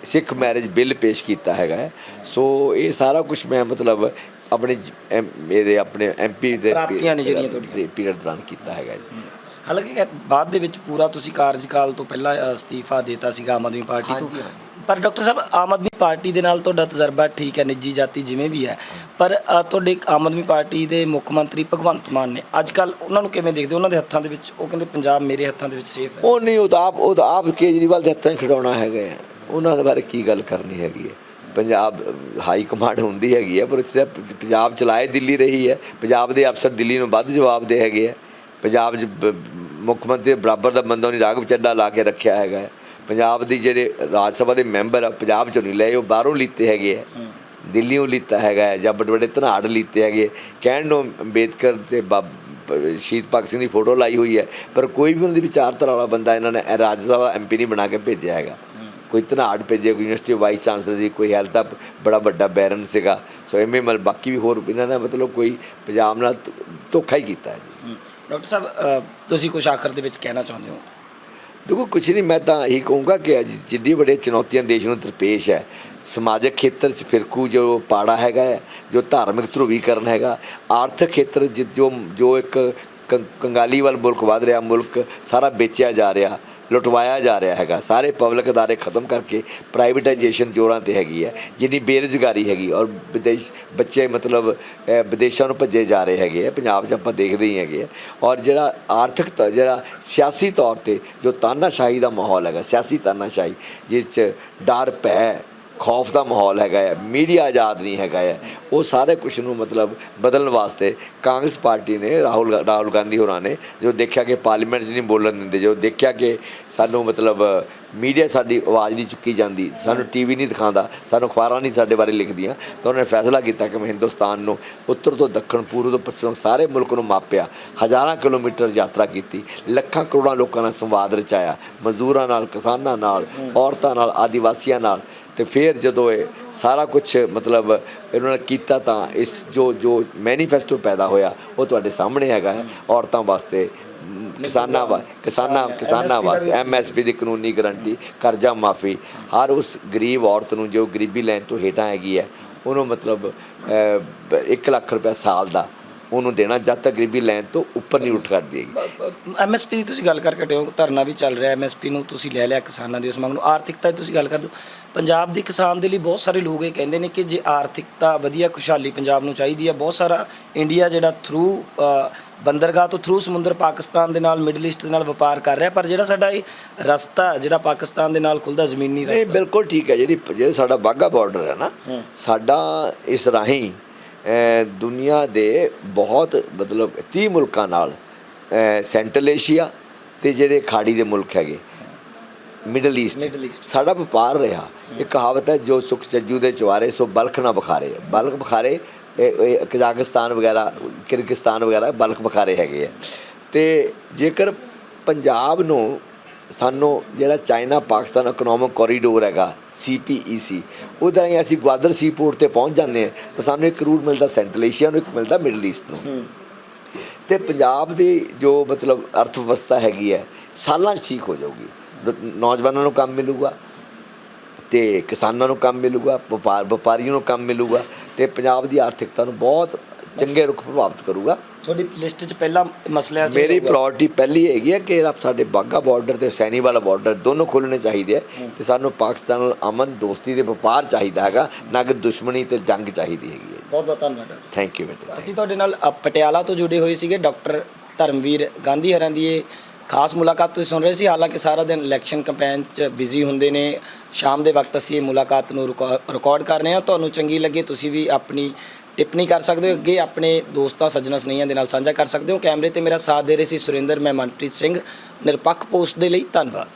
S1: ਸਿੱਖ ਮੈਰਿਜ ਬਿੱਲ ਪੇਸ਼ ਕੀਤਾ ਹੈਗਾ। ਸੋ ਇਹ ਸਾਰਾ ਕੁਝ ਮੈਂ ਮਤਲਬ ਆਪਣੇ ਇਹਦੇ ਆਪਣੇ ਐਮਪੀ ਦੇ
S2: ਪ੍ਰਾਪਤੀਆਂ ਨੇ ਜਿਹੜੀਆਂ ਤੁਹਾਡੀਆਂ।
S1: ਪੀਰੀਅਡ ਦੌਰਾਨ ਕੀਤਾ ਹੈਗਾ ਜੀ
S2: ਹਾਲਾਂਕਿ ਬਾਅਦ ਦੇ ਵਿੱਚ ਪੂਰਾ ਤੁਸੀਂ ਕਾਰਜਕਾਲ ਤੋਂ ਪਹਿਲਾਂ ਅਸਤੀਫਾ ਦਿੱਤਾ ਸੀਗਾ ਆਮ ਆਦਮੀ ਪਾਰਟੀ ਤੋਂ। ਪਰ ਡਾਕਟਰ ਸਾਹਿਬ ਆਮ ਆਦਮੀ ਪਾਰਟੀ ਦੇ ਨਾਲ ਤੁਹਾਡਾ ਤਜਰਬਾ ਠੀਕ ਹੈ ਨਿੱਜੀ ਜਾਤੀ ਜਿਵੇਂ ਵੀ ਹੈ। ਪਰ ਤੁਹਾਡੇ ਆਮ ਆਦਮੀ ਪਾਰਟੀ ਦੇ ਮੁੱਖ ਮੰਤਰੀ ਭਗਵੰਤ ਮਾਨ ਨੇ ਅੱਜ ਕੱਲ ਉਹਨਾਂ ਨੂੰ ਕਿਵੇਂ ਦੇਖਦੇ? ਉਹਨਾਂ ਦੇ ਹੱਥਾਂ ਦੇ ਵਿੱਚ ਉਹ ਕਹਿੰਦੇ ਪੰਜਾਬ ਮੇਰੇ ਹੱਥਾਂ ਦੇ ਵਿੱਚ ਸੇਫ ਹੈ।
S1: ਉਹ ਨਹੀਂ ਉਹ ਤਾਂ ਆਪ ਉਹ ਤਾਂ ਆਪ ਕੇਜਰੀਵਾਲ ਦੇ ਹੱਥਾਂ 'ਚ ਖਿਡੌਣਾ ਹੈਗਾ। ਉਹਨਾਂ ਦੇ ਬਾਰੇ ਕੀ ਗੱਲ ਕਰਨੀ ਹੈਗੀ ਹੈ? ਪੰਜਾਬ ਹਾਈ ਕਮਾਂਡ ਹੁੰਦੀ ਹੈਗੀ ਹੈ ਪਰ ਪੰਜਾਬ ਚਲਾਏ ਦਿੱਲੀ ਰਹੀ ਹੈ। ਪੰਜਾਬ ਦੇ ਅਫਸਰ ਦਿੱਲੀ ਨੂੰ ਵੱਧ ਜਵਾਬ ਦੇ ਹੈਗੇ ਹੈ ਪੰਜਾਬ 'ਚ ਮੁੱਖ ਮੰਤਰੀ ਦੇ ਬਰਾਬਰ ਦਾ ਬੰਦਾ ਨਹੀਂ ਰਾਘਵ ਚੱਡਾ ਲਾ ਕੇ ਰੱਖਿਆ ਹੈਗਾ। ਪੰਜਾਬ ਦੀ ਜਿਹੜੇ ਰਾਜ ਸਭਾ ਦੇ ਮੈਂਬਰ ਆ ਪੰਜਾਬ 'ਚੋਂ ਨਹੀਂ ਲਏ ਉਹ ਬਾਹਰੋਂ ਲਿੱਤੇ ਹੈਗੇ ਹੈ। ਦਿੱਲੀੋਂ ਲਿੱਤਾ ਹੈਗਾ ਹੈ ਜਾਂ ਵੱਡੇ ਵੱਡੇ ਧਨਾੜ ਲਿੱਤੇ ਹੈਗੇ ਕਹਿਣ ਨੂੰ ਅੰਬੇਦਕਰ ਤੇ ਸ਼ਹੀਦ ਭਗਤ ਸਿੰਘ ਦੀ ਫੋਟੋ ਲਾਈ ਹੋਈ ਹੈ ਪਰ ਕੋਈ ਵੀ ਉਹਨਾਂ ਦੀ ਵਿਚਾਰਧਾਰਾ ਵਾਲਾ ਬੰਦਾ ਇਹਨਾਂ ਨੇ ਰਾਜ ਸਭਾ ਐਮਪੀ ਨਹੀਂ ਬਣਾ ਕੇ ਭੇਜਿਆ ਹੈਗਾ। ਕੋਈ ਧਨਾੜ ਭੇਜੇ ਕੋਈ ਯੂਨੀਵਰਸਿਟੀ ਵਾਈਸ ਚਾਂਸਲਰ ਸੀ ਕੋਈ ਹੈਲਥ ਦਾ ਬੜਾ ਵੱਡਾ ਬੈਰਨ ਸੀਗਾ। ਸੋ ਐਵੇਂ ਮਤਲਬ ਬਾਕੀ ਵੀ ਹੋਰ ਇਹਨਾਂ ਨੇ ਮਤਲਬ ਕੋਈ ਪੰਜਾਬ ਨਾਲ ਧੋਖਾ ਹੀ ਕੀਤਾ ਹੈ ਜੀ।
S2: ਡਾਕਟਰ ਸਾਹਿਬ ਤੁਸੀਂ ਕੁਝ ਆਖਰ ਦੇ ਵਿੱਚ ਕਹਿਣਾ ਚਾਹੁੰਦੇ ਹੋ?
S1: ਦੇਖੋ ਕੁਛ ਨਹੀਂ ਮੈਂ ਤਾਂ ਇਹੀ ਕਹੂੰਗਾ ਕਿ ਅੱਜ ਜਿੱਡੀ ਵੱਡੇ ਚੁਣੌਤੀਆਂ ਦੇਸ਼ ਨੂੰ ਦਰਪੇਸ਼ ਹੈ। ਸਮਾਜਿਕ ਖੇਤਰ 'ਚ ਫਿਰਕੂ ਜੋ ਪਾੜਾ ਹੈਗਾ ਹੈ, ਜੋ ਧਾਰਮਿਕ ਧਰੁਵੀਕਰਨ ਹੈਗਾ ਆਰਥਿਕ ਖੇਤਰ 'ਚ ਜੋ ਜੋ ਇੱਕ ਕੰਗਾਲੀ ਵੱਲ ਮੁਲਕ ਵਧ ਰਿਹਾ ਮੁਲਕ ਸਾਰਾ ਵੇਚਿਆ ਜਾ ਰਿਹਾ। ਲੁਟਵਾਇਆ ਜਾ ਰਿਹਾ ਹੈਗਾ। ਸਾਰੇ ਪਬਲਿਕ ਅਦਾਰੇ ਖਤਮ ਕਰਕੇ ਪ੍ਰਾਈਵੇਟਾਈਜੇਸ਼ਨ ਜੋਰਾਂ ਤੇ ਹੈਗੀ ਹੈ, ਜਿੰਨੀ ਬੇਰੁਜ਼ਗਾਰੀ ਹੈਗੀ ਔਰ ਵਿਦੇਸ਼ ਬੱਚੇ ਮਤਲਬ ਵਿਦੇਸ਼ਾਂ ਨੂੰ ਭੱਜੇ ਜਾ ਰਹੇ ਹੈਗੇ ਆ, ਪੰਜਾਬ 'ਚ ਆਪਾਂ ਦੇਖਦੇ ਹੀ ਹੈਗੇ ਆ। ਔਰ ਜਿਹੜਾ ਆਰਥਿਕ ਤ- ਜਿਹੜਾ ਸਿਆਸੀ ਤੌਰ ਤੇ ਜੋ ਤਾਨਾਸ਼ਾਹੀ ਦਾ ਮਾਹੌਲ ਹੈਗਾ, ਸਿਆਸੀ ਤਾਨਾਸ਼ਾਹੀ, ਜਿਸ 'ਚ ਡਰ, ਭੈ ਖੌਫ ਦਾ ਮਾਹੌਲ ਹੈਗਾ ਹੈ, ਮੀਡੀਆ ਆਜ਼ਾਦ ਨਹੀਂ ਹੈਗਾ ਹੈ। ਉਹ ਸਾਰੇ ਕੁਝ ਨੂੰ ਮਤਲਬ ਬਦਲਣ ਵਾਸਤੇ ਕਾਂਗਰਸ ਪਾਰਟੀ ਨੇ, ਰਾਹੁਲ ਗਾ- ਰਾਹੁਲ ਗਾਂਧੀ ਹੋਰਾਂ ਨੇ ਜੋ ਦੇਖਿਆ ਕਿ ਪਾਰਲੀਮੈਂਟ 'ਚ ਨਹੀਂ ਬੋਲਣ ਦਿੰਦੇ, ਜੋ ਦੇਖਿਆ ਕਿ ਸਾਨੂੰ ਮਤਲਬ ਮੀਡੀਆ ਸਾਡੀ ਆਵਾਜ਼ ਨਹੀਂ ਚੁੱਕੀ ਜਾਂਦੀ, ਸਾਨੂੰ ਟੀਵੀ ਨਹੀਂ ਦਿਖਾਉਂਦਾ, ਸਾਨੂੰ ਅਖਬਾਰਾਂ ਨਹੀਂ ਸਾਡੇ ਬਾਰੇ ਲਿਖਦੀਆਂ, ਤਾਂ ਉਹਨਾਂ ਨੇ ਫੈਸਲਾ ਕੀਤਾ ਕਿ ਮੈਂ ਹਿੰਦੁਸਤਾਨ ਨੂੰ ਉੱਤਰ ਤੋਂ ਦੱਖਣ, ਪੂਰਬ ਤੋਂ ਪੱਛਮ ਸਾਰੇ ਮੁਲਕ ਨੂੰ ਮਾਪਿਆ, ਹਜ਼ਾਰਾਂ ਕਿਲੋਮੀਟਰ ਯਾਤਰਾ ਕੀਤੀ, ਲੱਖਾਂ ਕਰੋੜਾਂ ਲੋਕਾਂ ਨਾਲ ਸੰਵਾਦ ਰਚਾਇਆ, ਮਜ਼ਦੂਰਾਂ ਨਾਲ, ਕਿਸਾਨਾਂ ਨਾਲ, ਔਰਤਾਂ ਨਾਲ, ਆਦੀਵਾਸੀਆਂ ਨਾਲ ਤੇ ਫਿਰ ਜਦੋਂ ਇਹ ਸਾਰਾ ਕੁਝ ਮਤਲਬ ਇਹਨਾਂ ਨੇ ਕੀਤਾ ਤਾਂ ਇਸ ਜੋ ਜੋ ਮੈਨੀਫੈਸਟੋ ਪੈਦਾ ਹੋਇਆ ਉਹ ਤੁਹਾਡੇ ਸਾਹਮਣੇ ਹੈਗਾ ਹੈ ਔਰਤਾਂ ਵਾਸਤੇ ਕਿਸਾਨਾਂ ਵਾ ਕਿਸਾਨਾਂ ਕਿਸਾਨਾਂ ਵਾਸਤੇ ਐਮਐਸਪੀ ਦੀ ਕਾਨੂੰਨੀ ਗਰੰਟੀ ਕਰਜ਼ਾ ਮਾਫੀ ਹਰ ਉਸ ਗਰੀਬ ਔਰਤ ਨੂੰ ਜੋ ਗਰੀਬੀ ਲਾਈਨ ਤੋਂ ਹੇਠਾਂ ਹੈਗੀ ਹੈ ਉਹਨੂੰ ਮਤਲਬ 1 ਲੱਖ ਰੁਪਏ ਸਾਲ ਦਾ ਉਹਨੂੰ ਦੇਣਾ ਜਦ ਤੱਕ ਗਰੀਬੀ ਲਾਈਨ ਤੋਂ ਉੱਪਰ ਨਹੀਂ ਉੱਠ ਕਰ ਦੇਗੀ
S2: ਐਮਐਸਪੀ ਦੀ ਤੁਸੀਂ ਗੱਲ ਕਰਕੇ ਹਟੇ ਹੋ ਧਰਨਾ ਵੀ ਚੱਲ ਰਿਹਾ ਐਮਐਸਪੀ ਨੂੰ ਤੁਸੀਂ ਲੈ ਲਿਆ ਕਿਸਾਨਾਂ ਦੀ ਉਸ ਮੰਗ ਨੂੰ। ਆਰਥਿਕਤਾ ਦੀ ਤੁਸੀਂ ਗੱਲ ਕਰ ਦਿਓ ਪੰਜਾਬ ਦੇ ਕਿਸਾਨ ਦੇ ਲਈ ਬਹੁਤ ਸਾਰੇ ਲੋਕ ਇਹ ਕਹਿੰਦੇ ਨੇ ਕਿ ਜੇ ਆਰਥਿਕਤਾ ਵਧੀਆ ਖੁਸ਼ਹਾਲੀ ਪੰਜਾਬ ਨੂੰ ਚਾਹੀਦੀ ਹੈ ਬਹੁਤ ਸਾਰਾ ਇੰਡੀਆ ਜਿਹੜਾ ਥਰੂ ਬੰਦਰਗਾਹ ਤੋਂ ਥਰੂ ਸਮੁੰਦਰ ਪਾਕਿਸਤਾਨ ਦੇ ਨਾਲ ਮਿਡਲ ਈਸਟ ਦੇ ਨਾਲ ਵਪਾਰ ਕਰ ਰਿਹਾ ਪਰ ਜਿਹੜਾ ਸਾਡਾ ਇਹ ਰਸਤਾ ਜਿਹੜਾ ਪਾਕਿਸਤਾਨ ਦੇ ਨਾਲ ਖੁੱਲਦਾ ਜ਼ਮੀਨੀ ਰਸਤਾ।
S1: ਬਿਲਕੁਲ ਠੀਕ ਹੈ ਜਿਹੜੀ ਜਿਹੜਾ ਸਾਡਾ ਬਾਗਾ ਬਾਰਡਰ ਹੈ ਨਾ ਸਾਡਾ ਇਸ ਰਾਹੀਂ ਦੁਨੀਆ ਦੇ ਬਹੁਤ ਮਤਲਬ 30 ਮੁਲਕਾਂ ਨਾਲ ਸੈਂਟਰਲ ਏਸ਼ੀਆ ਤੇ ਜਿਹੜੇ ਖਾੜੀ ਦੇ ਮੁਲਕ ਹੈਗੇ ਮਿਡਲ ਈਸਟ। ਸਾਡਾ ਵਪਾਰ ਰਿਹਾ। ਇੱਕ ਕਹਾਵਤ ਹੈ ਜੋ ਸੁਖ ਚੱਜੂ ਦੇ ਚਵਾਰੇ ਸੋ ਬਲਖ ਨਾ ਬਖਾਰੇ। ਬਲਖ ਬਖਾਰੇ ਇਹ- ਇਹ ਕਜ਼ਾਕਿਸਤਾਨ ਵਗੈਰਾ ਕਿਰਗਿਸਤਾਨ ਵਗੈਰਾ ਬਲਖ ਬਖਾਰੇ ਹੈਗੇ ਆ। ਤੇ ਜੇਕਰ ਪੰਜਾਬ ਨੂੰ ਸਾਨੂੰ ਜਿਹੜਾ ਚਾਈਨਾ ਪਾਕਿਸਤਾਨ ਇਕਨੋਮਿਕ ਕੋਰੀਡੋਰ ਹੈਗਾ ਸੀਪੀਈਸੀ ਉਹਦੇ ਰਾਹੀਂ ਅਸੀਂ ਗਵਾਦਰ ਸੀਪੋਰਟ ਤੇ ਪਹੁੰਚ ਜਾਂਦੇ ਹਾਂ ਤਾਂ ਸਾਨੂੰ ਇੱਕ ਰੂਟ ਮਿਲਦਾ ਸੈਂਟਰਲ ਏਸ਼ੀਆ ਨੂੰ ਇੱਕ ਮਿਲਦਾ ਮਿਡਲ ਈਸਟ ਨੂੰ। ਤੇ ਪੰਜਾਬ ਦੀ ਜੋ ਮਤਲਬ ਅਰਥ ਵਿਵਸਥਾ ਹੈਗੀ ਹੈ ਸਾਲਾਂ ਠੀਕ ਹੋ ਜਾਊਗੀ। ਨੌਜਵਾਨਾਂ ਨੂੰ ਕੰਮ ਮਿਲੂਗਾ ਤੇ ਕਿਸਾਨਾਂ ਨੂੰ ਕੰਮ ਮਿਲੂਗਾ ਵਪਾਰ ਵਪਾਰੀਆਂ ਨੂੰ ਕੰਮ ਮਿਲੂਗਾ ਤੇ ਪੰਜਾਬ ਦੀ ਆਰਥਿਕਤਾ ਨੂੰ ਬਹੁਤ ਚੰਗੇ ਰੁਖ ਪ੍ਰਭਾਵਿਤ ਕਰੂਗਾ।
S2: ਤੁਹਾਡੀ ਲਿਸਟ 'ਚ ਪਹਿਲਾ ਮਸਲਿਆਂ 'ਚ
S1: ਮੇਰੀ। ਪ੍ਰਾਇੋਰਟੀ ਪਹਿਲੀ ਹੈਗੀ ਹੈ ਕਿ ਰੱਬ ਸਾਡੇ ਬਾਗਾ ਬਾਰਡਰ ਤੇ ਸੈਣੀ ਵਾਲਾ ਬਾਰਡਰ ਦੋਨੋਂ ਖੋਲ੍ਹਣੇ ਚਾਹੀਦੇ ਆ ਤੇ ਸਾਨੂੰ ਪਾਕਿਸਤਾਨ ਨਾਲ ਅਮਨ ਦੋਸਤੀ ਦੇ ਵਪਾਰ ਚਾਹੀਦਾ ਹੈਗਾ ਨਾ ਕਿ ਦੁਸ਼ਮਣੀ ਤੇ ਜੰਗ ਚਾਹੀਦੀ ਹੈਗੀ ਹੈ
S2: ਬਹੁਤ ਬਹੁਤ ਧੰਨਵਾਦ।
S1: ਥੈਂਕ ਯੂ ਬੇਟਾ
S2: ਅਸੀਂ ਤੁਹਾਡੇ ਨਾਲ ਅ, ਪਟਿਆਲਾ ਤੋਂ ਜੁੜੇ ਹੋਏ ਸੀਗੇ ਡਾਕਟਰ ਧਰਮਵੀਰ ਗਾਂਧੀ ਹਰਾਂ ਦੀ ਇਹ ਖਾਸ ਮੁਲਾਕਾਤ ਤੁਸੀਂ ਸੁਣ ਰਹੇ ਸੀ। ਹਾਲਾਂਕਿ ਸਾਰਾ ਦਿਨ ਇਲੈਕਸ਼ਨ ਕੈਂਪੇਨ 'ਚ ਬਿਜ਼ੀ ਹੁੰਦੇ ਨੇ। ਸ਼ਾਮ ਦੇ ਵਕਤ ਅਸੀਂ ਇਹ ਮੁਲਾਕਾਤ ਨੂੰ ਰਿਕਾਰਡ ਕਰ ਰਹੇ ਹਾਂ। ਤੁਹਾਨੂੰ ਚੰਗੀ ਲੱਗੇ ਤੁਸੀਂ ਵੀ ਆਪਣੀ ਟਿੱਪਣੀ ਕਰ ਸਕਦੇ ਹੋ ਅੱਗੇ ਆਪਣੇ ਦੋਸਤਾਂ, ਸੱਜਣਾ, ਸੁਨੇਹੀਆਂ ਦੇ ਨਾਲ ਸਾਂਝਾ ਕਰ ਸਕਦੇ ਹੋ। ਕੈਮਰੇ ਤੇ ਮੇਰਾ ਸਾਥ ਦੇ ਰਹੇ ਸੀ ਸੁਰਿੰਦਰ, ਮੈਂ ਮਨਪ੍ਰੀਤ ਸਿੰਘ। ਨਿਰਪੱਖ ਪੋਸਟ ਦੇ ਲਈ ਧੰਨਵਾਦ।